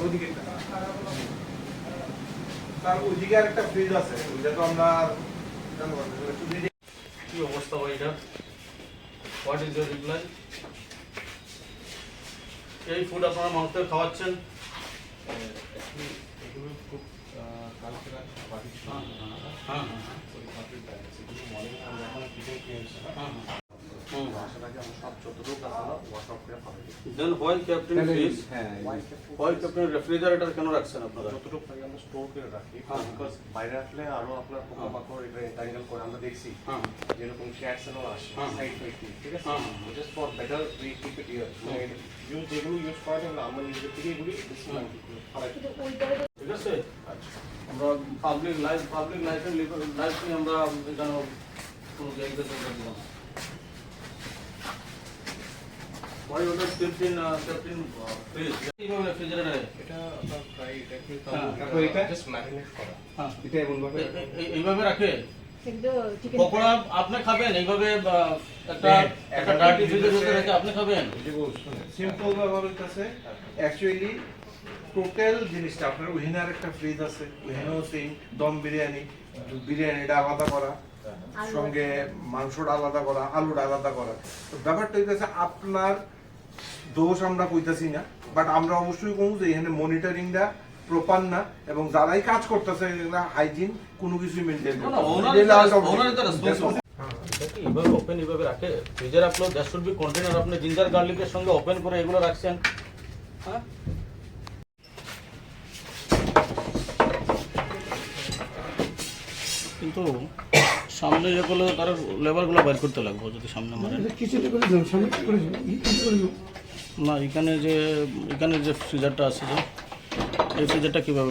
কিটা তার ওইদিকে আর একটা ফ্রিজ আছে ওইটা তো আমরা কি অবস্থা ভাই এটা? হোয়াট ইজ ইউর রিপ্লাই এই ফুড আপনারা মানুষদের খাওয়াচ্ছেন? হ্যাঁ হ্যাঁ হ্যাঁ। হুম Then why captain fish why captain refrigerator কেন রাখছেন আপনারা যতটুকু পারি আমরা স্টোর করে রাখি হ্যাঁ। বিকজ বাইরে রাখলে আরো আপনার পোকামাকড় এটা এন্টাঙ্গেল করে আমরা দেখছি হ্যাঁ যেরকম শ্যাটস এন্ড আসে হ্যাঁ। সাইড ফাইড ঠিক আছে হ্যাঁ। Just for better we keep it here use যেগুলো ইউজ করেন এগুলো আমরা নিজেদের থেকে এগুলি হ্যাঁ। ফালাই ঠিক আছে আমরা public life public life life নিয়ে আমরা এখানে কোনো জায়গাতে চলতে Why you not kept in, uh, kept in, uh, fridge? কীভাবে refrigerator-এ? এটা আপনার প্রায় এটা কি। তারপর এটা? জাস্ট ম্যারিনেট করা হ্যাঁ। এটা এমন ভাবে এ- এ- এ- এইভাবে রাখে পকোড়া আপনি খাবেন এইভাবে একটা একটা ডার্টি ফ্রিজের ভিতরে রেখে আপনি খাবেন সিম্পল ব্যবহার হইতেছে অ্যাকচুয়ালি টোটাল জিনিসটা আপনার ওহিনার একটা ফ্রিজ আছে দম বিরিয়ানি বিরিয়ানিটা আলাদা করা সঙ্গে মাংসটা আলাদা করা আলুটা আলাদা করা তো ব্যাপারটা হইতেছে আপনার দোষ আমরা কইতাছি না বাট আমরা অবশ্যই কমু যে এখানে মনিটরিংটা প্রপার না এবং যারাই কাজ করতেছে হাইজিন কোনো কিছুই মেনটেন কি এইভাবে ওপেন এইভাবে রাখে? ফ্রিজে রাখল দ্যাট শুড বি কন্টেনার আপনি জিঞ্জার গার্লিকের সঙ্গে ওপেন করে এগুলো রাখছেন। হ্যাঁ? কিন্তু সামনে যেগুলো তার লেবারগুলো বাইর করতে লাগবে যদি সামনে মারে কিছুটা করে সামনে করে না এখানে যে এখানে যে ফ্রিজারটা আছে যে এই ফ্রিজারটা কীভাবে